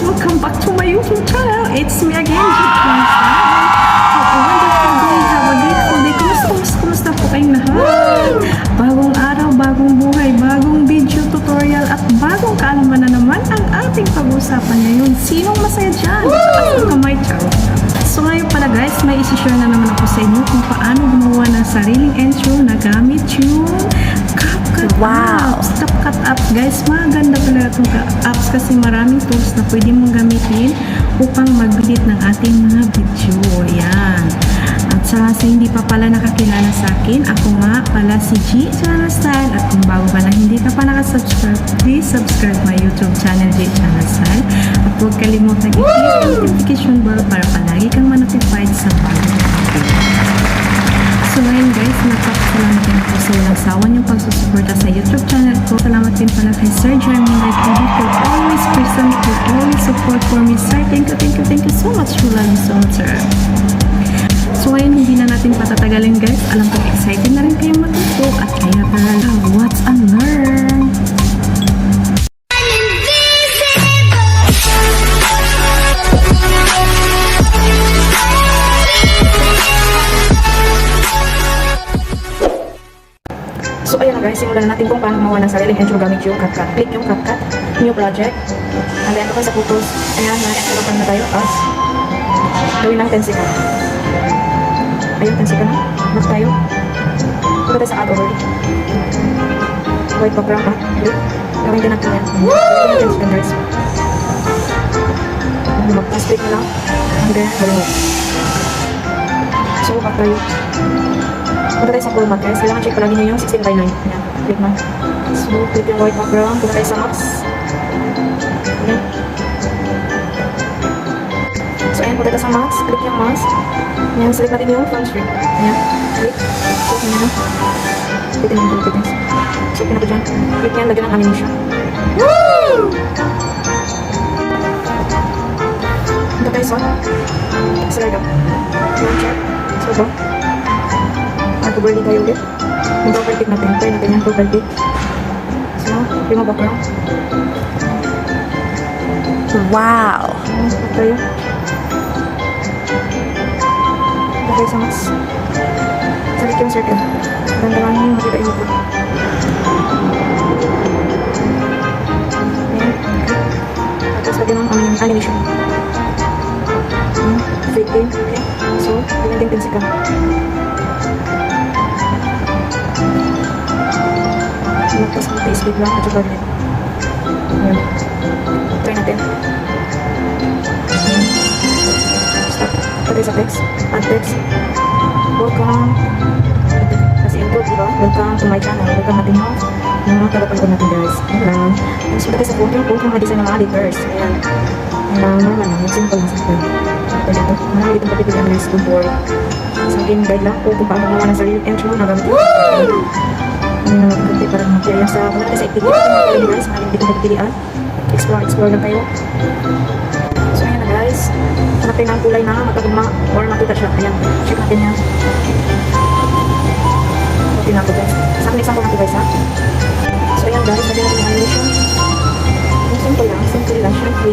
guys! Welcome back to my YouTube channel! It's me again, Jit Kwanza. Have a wonderful day, have a grateful day. Kumusta, kumusta, kumusta po kayong lahat? Bagong araw, bagong buhay, bagong video tutorial at bagong kaalaman na naman ang ating pag-uusapan ngayon. Sinong masaya dyan? At kamay charot. So ngayon pala guys, may isi-share na naman ako sa inyo kung paano gumawa ng sariling intro na gamit yung Wow. apps. CapCut apps guys, maganda pala itong apps kasi maraming tools na pwede mong gamitin upang mag-edit ng ating mga video. Yan. At sa, sa hindi pa pala nakakilala sa akin, ako nga pala si G Channel Style at kung bago ka hindi ka pa nakasubscribe, please subscribe my YouTube channel G Channel Style at huwag kalimutan i-click notification bell para palagi kang ma-notified sa bagong YouTube channel ko. Salamat din pala kay Sir Jeremy Nagkidi for always present, for always support for me. Sir, thank you, thank you, thank you so much. We love so much, sir. So ngayon, hindi na natin patatagalin guys. Alam ko excited na rin kayong matuto at kaya tara, watch and learn! Simulan na natin kung paano gumawa ng sariling intro gamit yung CapCut. Click yung CapCut, new project. And then, kapag sa photos, ayan na, extra na tayo as gawin ng 10 second. Ayun, 10 second na. Back tayo. Punta tayo sa add overlay. White background ha. Click. Gawin din natin yan. Gawin natin 10 second. Mag-pass click na lang. Hanggang remove. So, back tayo. Punta tayo sa format guys. Kailangan check palagi nyo yung 16 by 9. Ayan. Click na. So, click yung white background. Punta tayo sa max. Ayan. So, ayan. Punta tayo sa max. Click yung max. Ayan. Select natin yung front screen. Ayan. Click. Click nyo na. Click nyo yung guys. So, pinako dyan. Click yan. Lagyan ng animation. Punta tayo sa sa. Ayan. Check. So, ba? At overlay tayo ulit. Yung profile pic natin. Try natin yung profile pic. So, yung mga background. Wow. Ayan, start tayo. Okay, sa mas. Salit yung circle. Dandaman yung makita yung ito. Ayan. Tapos lagyan ng um, animation. Ayan. Fake game. So, gawin din. Tapos mag-speed lang at saka ganyan. Ayan. Try natin. Ayan. Stop. Pati sa text. Add text. Welcome. Kasi input, di ba? Welcome to my channel. Welcome natin mo. Yung mga tagapagod natin guys. Ayan lang. Tapos pati sa photo, photo mga design ng mga editors. Ayan. Ayan lang, lang. Yung simple na simple. Ito dito. Marami dito papipilihan guys. Don't worry. Sa game guide lang po kung paano gumawa ng sarili intro na gamit yung ano na natin para mag-kaya sa kung natin sa activity natin guys. Maraming dito nagpilihan. Explore, explore lang tayo. So ayan na guys. Hanap tayo ng kulay na magkaguma or makita siya. Ayan. Check natin yan. Okay na ako guys. Sa akin example natin guys ha. So ayan guys. Lagyan natin ng animation. Yung simple lang. Simple lang. Syempre.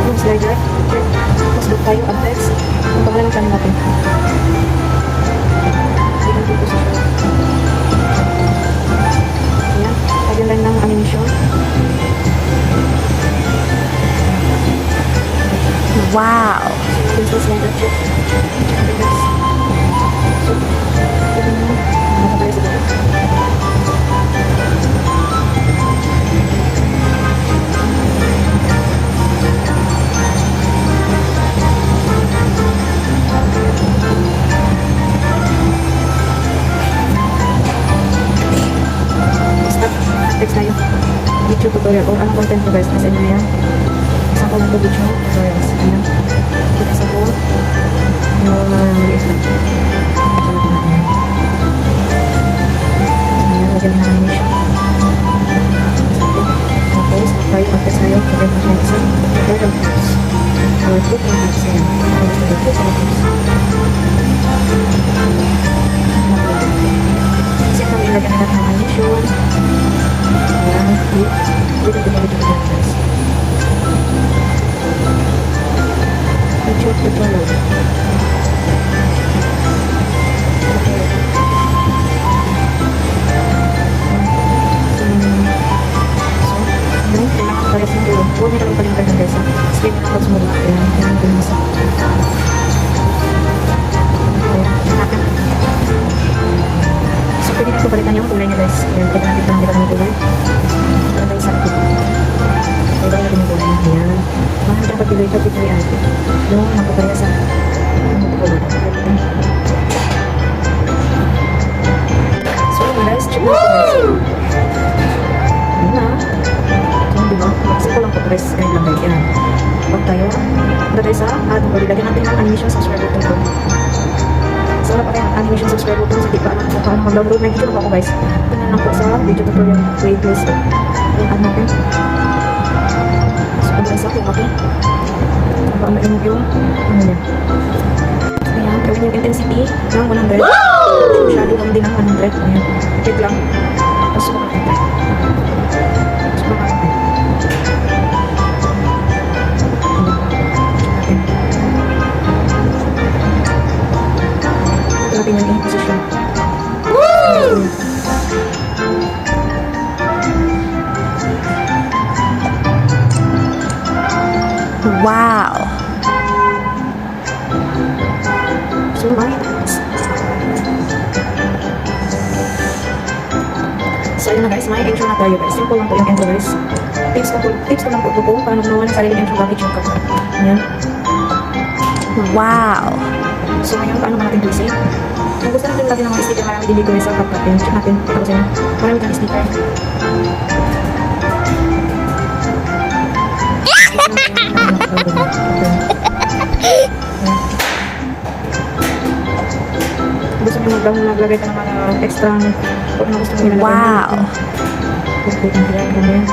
Yung slider. Tapos look tayo. Text. Ang pangalan ng channel natin. Na. Ano tayo. YouTube tutorial or anong content ko guys. Inyo Ayan, So, pwede natin palitan yung kulay niya guys. Ayan, pwede natin palitan kita ng kulay. Ayan, guys, sa akin. Pwede natin yung kulay. Ayan. Mahal ka pagpili ka, pipili ate. Yung magpapareha sa yung kulay. So, yun, guys, check natin guys. Ayan na. Ayan, di ba? Simple lang po guys. Ganyan body. Lagyan natin ng animation subscribe button ko. So, wala pa kayong animation subscribe button. So, di pa alam kung paano mag-download. May video pa ako guys. Tingnan lang po sa video tutorial playlist. Yung add natin. So, punta tayo sa akin. Okay. Para mainog yung ano niya. Ayan. Gawin yung intensity ng 100. Masyado lang din ng 100. Ayan. Wait lang. Tapos, So, yun na guys, may intro na tayo guys. Simple lang po yung intro guys. Tips ko, po, tips ko lang po ito kung paano gumawa ng sarili intro gamit yung kapag. Ayan. Wow. So, ngayon, paano ba natin ito i-save? Kung gusto natin lagyan ng mga sticker, marami din dito guys sa cup natin. Check natin. Ito kasi na. Marami kang sticker. Gusto nyo mag- maglagay ka ng mga extra ano. Wow. Puput ang kaya ganyan.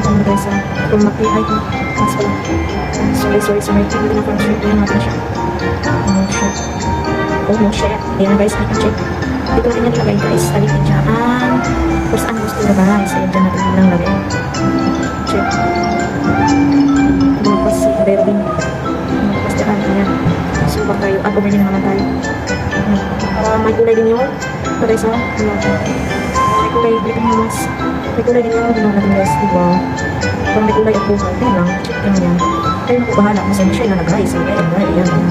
Ito na guys, ah. Kung maki, ay, pala. Sorry, sorry, sorry. Na siya. No shirt. Oh, no shirt. Ayan guys, I can check. Dito natin yan ilagay guys. Alitin dyan. Kung saan gusto dyan. Lumagpas dyan. Ayan. Baka tayo. Bumili na naman tayo. Ayan. Para may kulay din yung kulay sa ano. May kulay dito yung mas. May kulay din yung ginawa natin guys. Diba? Kung may kulay at buhay. Kaya lang. Lang yan. Kayo na po bahala kung saan siya ilalagay. So. Ayan. Ayan. Ayan.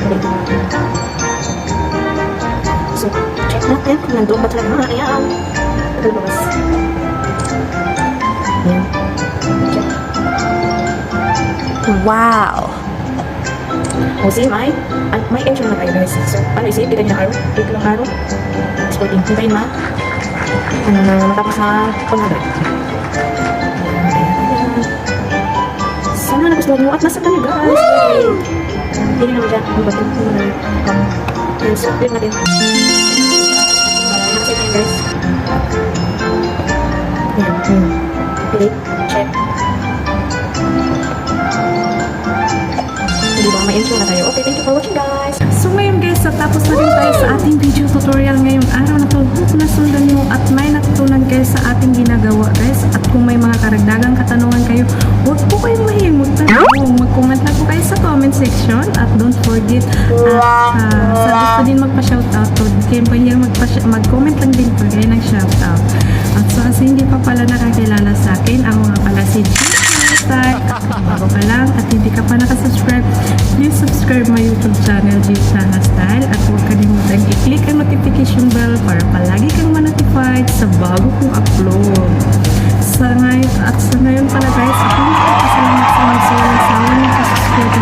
Kulay din. So, check natin kung nandoon ba talaga. Ayan. Kalabas. Ayan. Check. Wow. O see, may, at may intro na tayo guys. So, ano isip, kita niya araw, click lang araw. Exporting, hintayin ma. Ano na, matapos na 100. Ayan, ayan, ayan. Sana nagustuhan nyo at nasa kami guys. Yay! Hindi na naman dyan. Ang bato. Ano na, ayan, so, click natin. Para nakasave na yun guys. Ayan, ayan. Click, check. Ba, may intro na tayo. Okay, thank you for watching guys. So ngayon guys, sa tapos na rin tayo sa ating video tutorial ngayong araw na to. Hope na sundan nyo at may natutunan kayo sa ating ginagawa guys. At kung may mga karagdagang katanungan kayo, huwag po kayong magtanong. Mag-comment na po kayo sa comment section. At don't forget, at uh, sa din magpa-shoutout to, kayo pa magpa- mag-comment lang din po kayo ng shoutout. At so kasi hindi pa pala nakakilala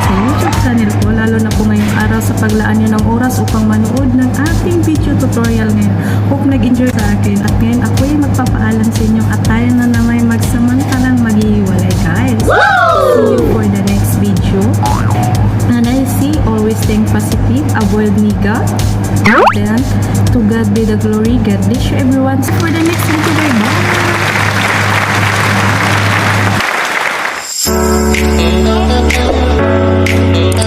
sa YouTube channel ko, lalo na po ngayong araw sa paglaan nyo ng oras upang manood ng ating video tutorial ngayon. Hope nag-enjoy sa akin at ngayon ako ay magpapaalam sa inyo at tayo na naman magsamantalang maghihiwalay guys. See you for the next video. And I see, always think positive, avoid nigga. Then, to God be the glory, God bless you everyone. See you for the next video. Bye! Yeah.